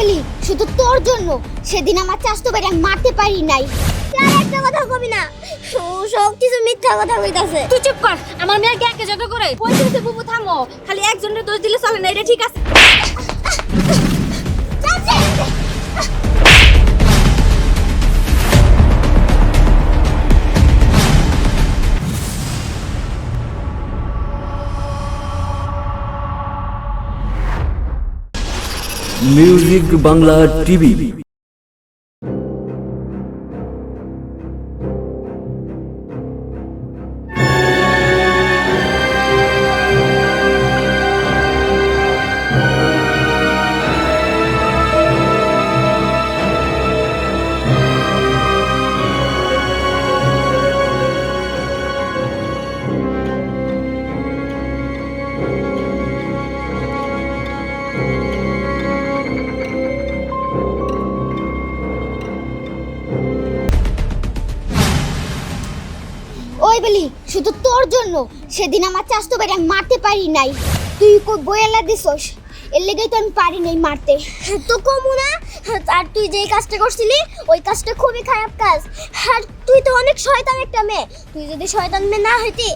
বলি, শুধু তোর জন্য সেদিন আমার চাষতো বেড়ে মারতে পারি নাই। একটা কথা কবি না। সব কিছু মিথ্যা কথা কইতাছে। তুই চুপ কর। আমার মেয়েকে একে জগ করে। কইতেছে বুবু থামো। খালি একজনের দোষ দিলে চলে না, এটা ঠিক আছে। মিউজিক বাংলা টিভি ওই বলি? শুধু তোর জন্য। সেদিন আমার চাষতো বেড়ে মারতে পারি নাই। তুই বইয়ালা দিছস? এর লেগেই তো আমি পারি নাই মারতে। তো কমু না। আর তুই যেই কাজটা করছিলি, ওই কাজটা খুবই খারাপ কাজ। আর তুই তো অনেক শয়তান একটা মেয়ে। তুই যদি শয়তান মেয়ে না হইতি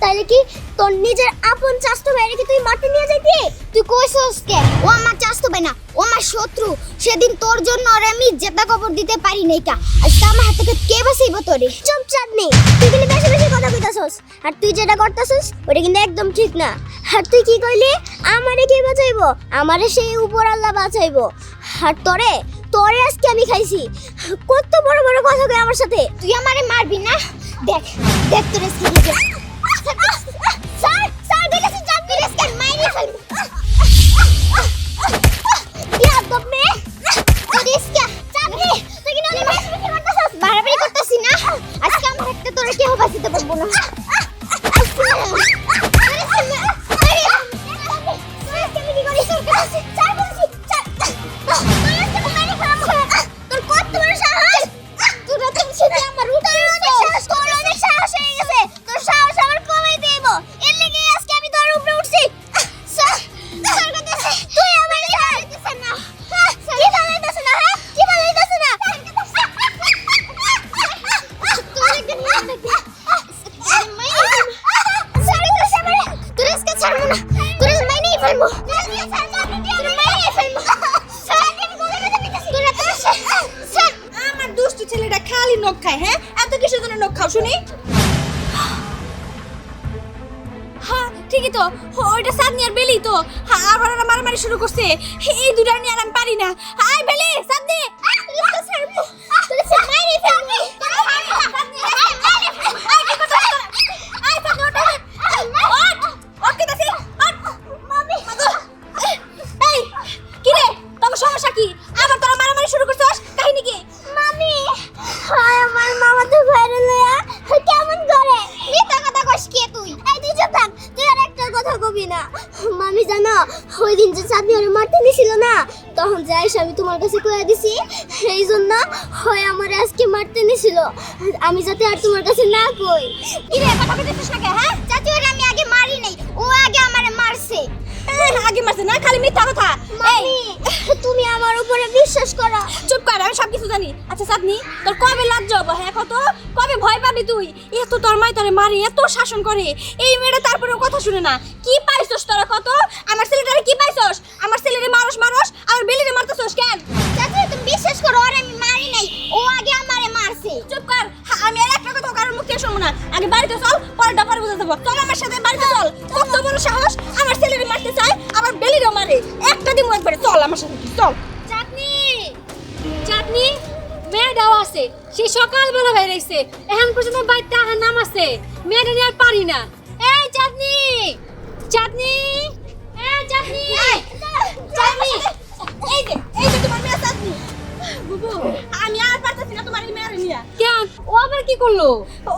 তাহলে কি তোর নিজের আপন চাষতো বেড়ে কি তুই মারতে নিয়ে যাইতি? তুই কইছস কে? ও আমার চাষতো বে না, ও আমার শত্রু। সেদিন তোর জন্য ওরে আমি জেতা কবর দিতে পারি নাই কা। আজকে আমার হাত থেকে কে বাঁচাইব তোরে? চুপ চাঁদনি তুই কিন্তু বেশি বেশি কথা কইতাছস। আর তুই যেটা করতাছস, ওটা কিন্তু একদম ঠিক না। আর তুই কি কইলি? আমারে কে বাঁচাইবো? আমারে সেই উপর আল্লাহ বাঁচাইবো। আর তোরে তোরে আজকে আমি খাইছি। কত বড় বড় কথা কই আমার সাথে। তুই আমারে মারবি না? দেখ দেখ তোর কি লাগে স্যার স্যার দেখেছি চাঁদনি রেস্কে মাইরে ফেলব। ঠিকই তো ওইটা সাদনি আর বেলি তো। আবার মারামারি শুরু করছে। এই দুটা নিয়ে আর আমি পারি না। হাই, বেলি সাদনি যে ওরে মারতে নিছিল না। তখন যাইস আমি তোমার কাছে কইয়া দিছি এই জন্য হয় আমার আজকে মারতে নিছিল। আমি যাতে আর তোমার কাছে না কই। কি রে কথা কইতেছিস না হ্যাঁ? চাচি ওরে আমি আগে মারি নাই ও আগে আমারে মারছে। আগে মারছে না খালি মিথ্যা কথা। এই। তুমি আমার উপরে বিশ্বাস করো। চুপ কর আমি সব কিছু জানি। আচ্ছা সাদনি তোর কবে লজ্জা হব? হ্যাঁ কত? কবে ভয় পাবি তুই? এত তোর মাই তোরে মারে এত শাসন করে। এই মেয়েটা তারপরে কথা শুনে না। কি পাইছস তোরা কত? আমার ছেলেটারে কি পাইছস? আমার ছেলেরে মারস মারস আমার বেলিরে মারতেছস কেন? চাচি তুমি বিশ্বাস করো ওরে আমি মারি নাই ও আগে আমারে মারছে। চুপ কর আমি আর একটা কথা কারোর মুখে শুনব না। আগে বাড়িতে চল পরে ডাপার বুঝে দেবো। চল আমার সাথে বাড়িতে চল। কত বড় সাহস আমার ছেলেরে মারতে চায় আমার বেলিরে মারে। একটা দিন একবারে চল আমার সাথে চল। চাটনি চাটনি মেয়েটাও আছে। সে সকালবেলা বেরিয়েছে এখন পর্যন্ত বাড়িতে আহার নাম আছে। মেয়েটা নিয়ে আর পারি না। এই চাটনি চাটনি এই চাটনি চাটনি এই যে এই যে তোমার মেয়ে চাটনি বুবু আমি আর পারতেছি না তোমার মেয়ের নিয়া। কেন? ও আবার কি করল?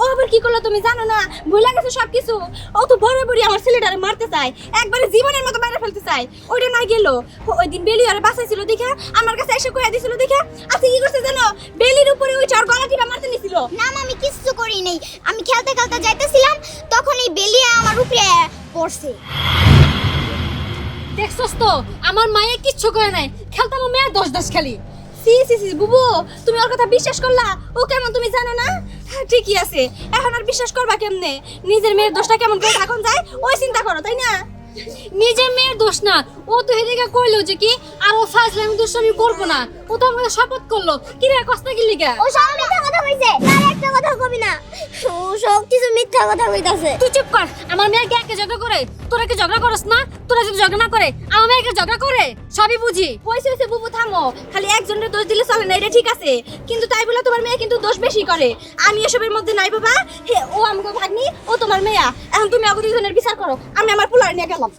ও আবার কি করল তুমি জানো না? ভুলে গেছো সবকিছু। ও তো বরাবরই আমার ছেলেটারে মারতে চায়। একবারে জীবনের মতো মেরে ফেলতে চায়। ওইটা না গেল। ওই দিন বেলি আরে বাসাইছিল দেখে আমার কাছে এসে কইয়া দিছিল দেখে। আজকে কি করছে জানো? বেলির উপরে ওই চর গলা টিপা মারতে নিছিল। না আমি কিচ্ছু করি নাই। আমি খেলতে খেলতে যাইতেছিলাম তখন এই বেলিয়া আমার উপরে পড়ছে। দেখছস তো আমার মায়ে কিচ্ছু করে নাই। খেলতাম ও মেয়ের দশ দশ খালি। সি সি সি বুবু তুমি ওর কথা বিশ্বাস করলা? ও কেমন তুমি জানো না? হ্যাঁ, ঠিকই আছে। এখন আর বিশ্বাস করবা কেমনে? নিজের মেয়ের দোষটা কেমন করে এখন যায়? ওই চিন্তা করো তাই না? নিজের মেয়ের দোষ না। ও তো হেদিকে কইলো যে কি আর ও ফাজলে আমি দোষ আমি করব না। ও তো আমাকে শপথ করল। কি রে কষ্ট কি লিগা? ও সব মিথ্যা কথা কইছে। আর একটা কথা কবি না। ও সব কিছু মিথ্যা কথা কইতাছে। তুই চুপ কর। আমার মেয়েকে একে ঝগড়া করে তোরা কি ঝগড়া করস না? তোরা যদি ঝগড়া না করে আমার মেয়েকে ঝগড়া করে? সবই বুঝি। হয়েছে হয়েছে বুবু থামো। খালি একজনের দোষ দিলে চলে না এটা ঠিক আছে। কিন্তু তাই বলে তোমার মেয়ে কিন্তু দোষ বেশি করে। আমি এসবের মধ্যে নাই বাবা। হে ও আমাকে ভাগ্নি ও তোমার মেয়া। এখন তুমি আগে দুজনের বিচার করো। আমি আমার পোলার নিয়ে গেলাম।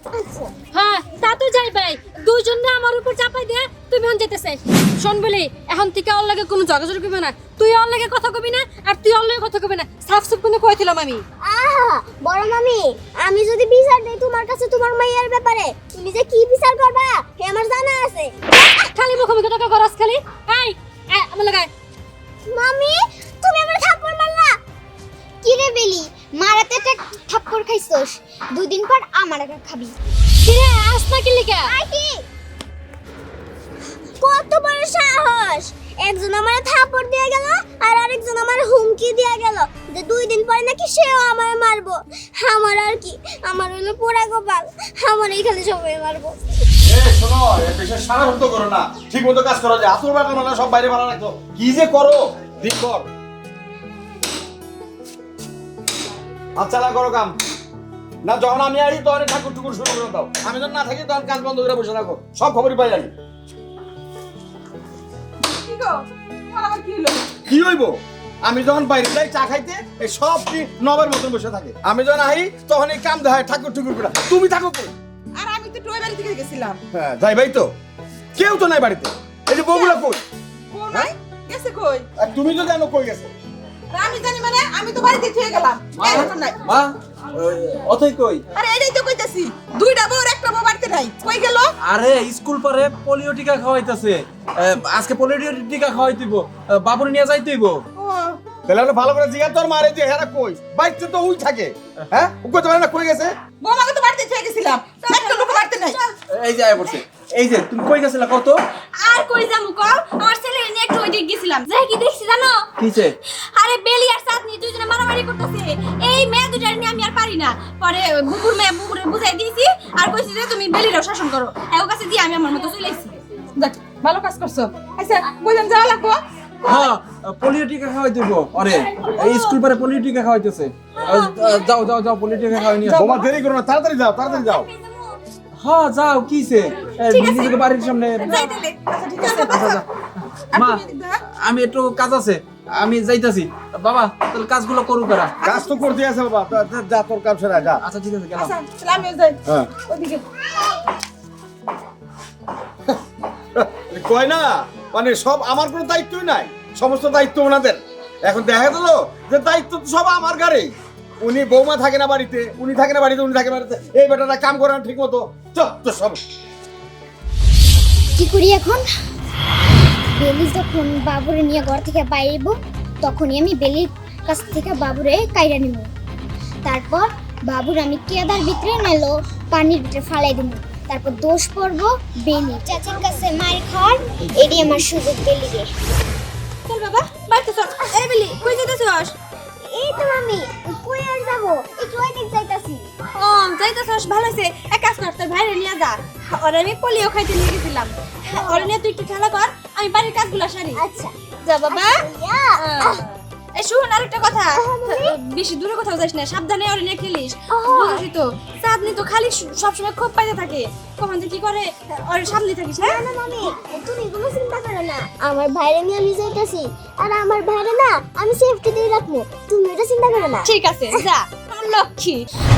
হ্যাঁ তা তো যাই ভাই। দুইজন না আমার উপর চাপাই দিয়ে তুমি হন যেতেছে। শোন বলি এখন থেকে ওর লাগে কোনো জগাজগ করবে না। তুই ওর লাগে কথা কবি না আর তুই ওর লাগে কথা কবি না। সাফ সাফ করে কইছিলাম আমি? আহা বড় মামি আমি যদি বিচার দেই তোমার কাছে তোমার মাইয়ার ব্যাপারে তুমি যে কি বিচার করবা? হে আমার খাবি। কিরে আস না কি আই কত বড় সাহস। একজন আমার থাপ্পড় দিয়ে গেল আর আরেকজন আমার হুমকি দিয়ে গেল। যে দুই দিন পরে নাকি সেও আমার মারবো। আমার আর কি? আমার হলো পোড়া গোপাল। আমার এই খালি সবাই মারবো। শোনো সারা ভক্ত করো না। ঠিক মতো কাজ করো যে আতুর বাগান সব বাইরে ভালো রাখো কি যে করো? ঠিক কর হাত চালা করো কাম। না যখন আমি আসি তখন ঠাকুর টুকুর শুরু করে দাও। আমি যখন না থাকি তখন কাজ বন্ধ করে বসে থাকো। সব খবরই পাই আমি। কি হইব? আমি যখন বাইরে যাই চা খাইতে এই সব নবের মতন বসে থাকে। আমি যখন আহি তখন এই কাম দেখায় ঠাকুর টুকুর করে তুমি থাকো কই? আর আমি তো টোয় বাড়ি থেকে গেছিলাম। হ্যাঁ যাই ভাই তো। কেউ তো নাই বাড়িতে। এই যে বউগুলো কই? ও নাই? গেছে কই? আর তুমি তো জানো কই গেছে। আমি জানি মানে আমি তো বাড়িতে থুয়ে গেলাম। এই এখন নাই মা অতই কই? আরে এটাই তো কইতাছি দুইটা বউ একটা বউ বাড়িতে নাই। কই গেল? আরে স্কুল পরে পোলিও টিকা খাওয়াইতাছে। আজকে পোলিও টিকা খাওয়াইতেইব বাবুর নিয়ে যাইতেইব। ও। তাহলে আমরা ভালো করে জিজ্ঞাসা তোর মারে যে হেরা কই? বাড়িতে তো ওই থাকে। হ্যাঁ? কইতে পারে না কই গেছে? বৌমাকে তো বাড়িতে থুয়ে গেছিলাম। একটা লোক বাড়িতে নাই। এই যে আয় পড়ছে। এই যে তুমি কই গেছিলা কত আর কই যামু ক আমার ছেলে নিয়ে একটু গেছিলাম। যাই কি দেখছি জানো? কিছে আরে বেলি আর চাঁদনি দুইজনে মারামারি করতেছে। এই মেয়ে দুটার নিয়ে আমি আর পারি না। পরে বুকুর মেয়ে বুকুরে বুঝাই দিয়েছি আর কইছি যে তুমি বেলিরাও শাসন করো। এও কাছে দিয়ে আমি আমার মতো চলে এসেছি। দেখ ভালো কাজ করছ। আচ্ছা কইলাম যাওয়া লাগবো? হ্যাঁ পোলিও টিকা খাওয়াইতেইব আরে এই স্কুল পরে পোলিও টিকা খাওয়াইতেছে আহ, যাও যাও যাও পোলিও টিকা খাওয়াই নিয়ে। বোমা দেরি করো না তাড়াতাড়ি যাও তাড়াতাড়ি যাও। হ্যাঁ যাও কিছে নিজেকে বাড়ির সামনে আচ্ছা ঠিক আছে আচ্ছা, আচ্ছা। মা আমি একটু কাজ আছে আমি যাইতাছি। বাবা তাহলে কাজগুলো করুক কারা কাজ তো করতে আছে বাবা। যা তোর কাজ সেরা যা। আচ্ছা ঠিক আছে গেলাম। আচ্ছা আমিও যাই। হ্যাঁ। ওদিকে। কয় না মানে সব আমার কোনো দায়িত্বই নাই সমস্ত দায়িত্ব ওনাদের। এখন দেখা গেল যে দায়িত্ব তো সব আমার ঘরে উনি বৌমা থাকে না বাড়িতে উনি থাকে না বাড়িতে উনি থাকে বাড়িতে। এই বেটাটা কাম করে না ঠিক মতো তো সব কি করি এখন? বেলি যখন বাবুরে নিয়ে ঘর থেকে বাইরেব তখনই আমি বেলির কাছ থেকে বাবুরে কাইরা নিব। তারপর বাবুর আমি কেদার ভিতরে নেলো পানির ভিতরে ফালাই দিব। তারপর দোষ পড়ব বেলি। চাচার কাছে মার খাওয়ার এটি আমার সুযোগ বেলিকে। চল বাবা বাড়িতে চল। এই বেলি কই যেতেছস এই তো আমি। আর যাব? একটু ওই দিক যাইতাছি। ও যাইতাছস ভালো আছে এক কাজ কর তোর ভাইরে নিয়ে যা। আর আমি পোলিও খাইতে নিয়ে গেছিলাম। ওরে নিয়ে তুই একটু খেলা কর আমি বাড়ির কাজগুলো সারি। আচ্ছা। যা বাবা। শুন আরেকটা কথা। বেশি দূরে কোথাও যাস না সাবধানে ওরে নিয়ে খেলিস। বুঝলি তো চাঁদনি তো খালি সবসময় খুব পাইতে থাকে। কখন কি করে ওর সামনে থাকিস হ্যাঁ না মামি তুমি কোনো চিন্তা করো না। আমার ভাইরে নিয়ে আমি যাইতাছি আর আমার ভাইরে না আমি সেফটি দিয়ে রাখব। তুমি এটা চিন্তা করো না। ঠিক আছে যা লক্ষ্মী।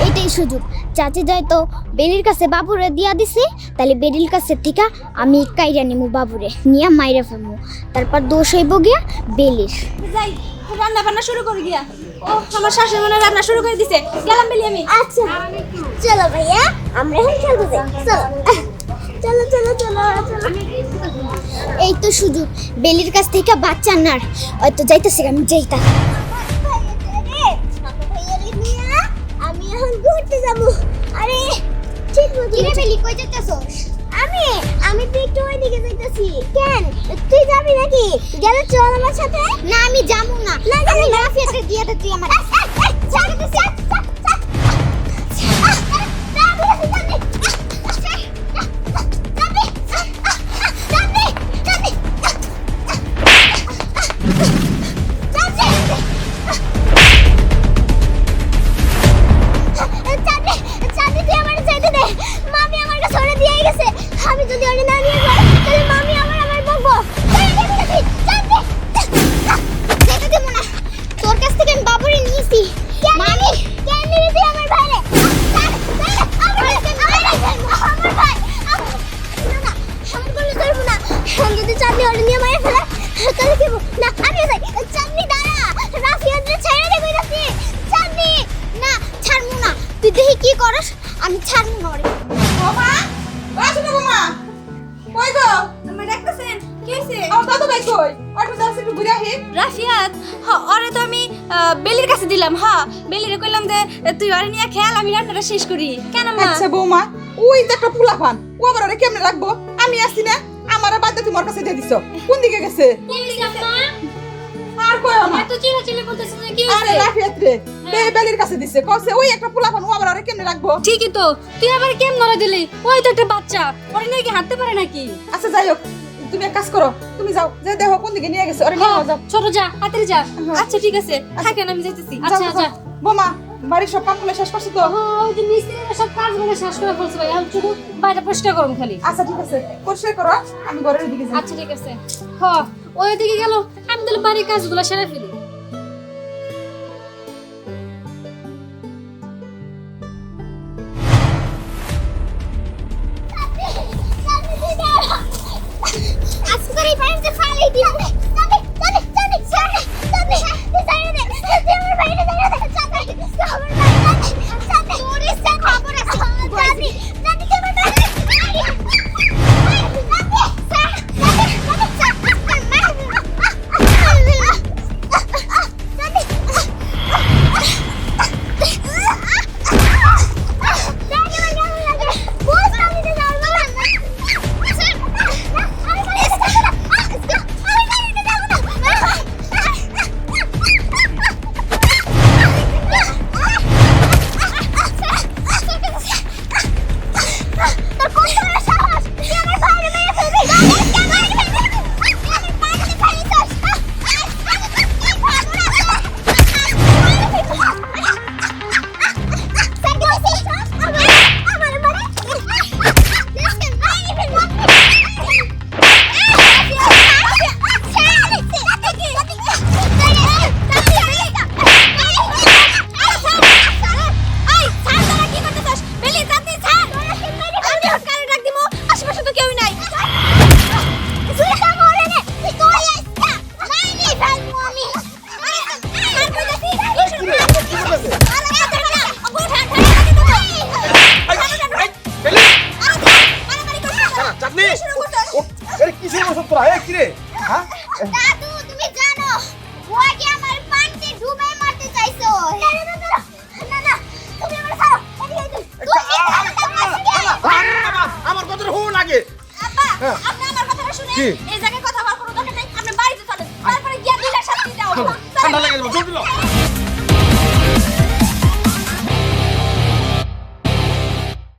এটাই সুযোগ। চাচি যায় তো বেলির কাছে বাবুরে দিয়া দিছে তাহলে বেলির কাছে থেকে আমি কাইরা নিমু বাবুরে নিয়া মাইরা ফেলমু। তারপর দোষ হইব গিয়া বেলির। যাই রান্না বান্না শুরু করে গিয়া। ও আমার শাশুড়ি মনে রান্না শুরু করে দিছে। গেলাম বেলি আমি। আচ্ছা চলো ভাইয়া আমরা এখন খেলতে যাই চলো চলো চলো চলো এই তো সুযোগ বেলির কাছ থেকে বাচ্চা নার হয়তো যাইতেছি আমি যাইতা। আমি এখন ঘুরতে যাব। আরে ঠিক মতো বেলি কই যাইতাছস আমি আমি ওইদিকে যাইতাছি। কেন? তুই যাবি নাকি? গেলে চল আমার সাথে? না আমি যাব না। আমি রাফিয়াকে দিয়ে দে তুই আমার বেলির কাছে দিলাম হ্যাঁ বেলিরে কইলাম যে তুই ওরে নিয়ে খেয়াল আমি রান্নাটা শেষ করি। কেন মা? আচ্ছা বৌমা ওই তো একটা পোলা ফান ও আবার ওরে কেমনে রাখব? আমি আসি না আমার বাদ দিয়ে তোমার কাছে দিয়ে দিছো। কোন দিকে গেছে? আর কই না। এত চিল্লাচিল্লি করতেছ না কি আরে রাফিয়াত রে বে বেলির কাছে দিছে। কইছে ওই একটা পোলা ফান ও আবার ওরে কেমনে রাখব? ঠিকই তো। তুই আবার কেম নড়ে দিলি? ওই তো একটা বাচ্চা। ওরে নাকি হাঁটতে পারে নাকি? আচ্ছা যাই হোক। তুমি এক কাজ করো তুমি যাও। যে দেখো কোন দিকে নিয়ে গেছে আরে নিয়ে হ্যাঁ, যাও। ছোট যা হাতের যা। আচ্ছা ঠিক আছে। থাকেন আমি যাইতেছি। আচ্ছা আচ্ছা। বোমা বাড়ির সব কামগুলো শেষ করছ তো? ও, ওই যে মিস্ত্রিরা সব কাজগুলো শেষ করে ফেলছে ভাই। এখন শুধু বাইরে পরিষ্কার করুন খালি। আচ্ছা ঠিক আছে। পরিষ্কার করো আমি ঘরের দিকে যাই। আচ্ছা ঠিক আছে। হ ওই দিকে গেল। আমি তাহলে বাড়ির কাজগুলো সেরে ফেলি। এর কি শুরু করছ তোরা? এ কি রে? হ্যাঁ? দাদু তুমি জানো ও আগে আমার পানিতে ডুবে মারতে চাইছো। না না না না না তুমি আমার ছাড়ো কথাটা হো লাগে। আপনি আমার কথাটা শুনে এই জায়গায় কথা বলার কোনো দরকার নেই আপনি বাড়িতে চলেন। তারপরে গিয়ে দুইটা শাস্তি দাও। ঠান্ডা লেগে জলদি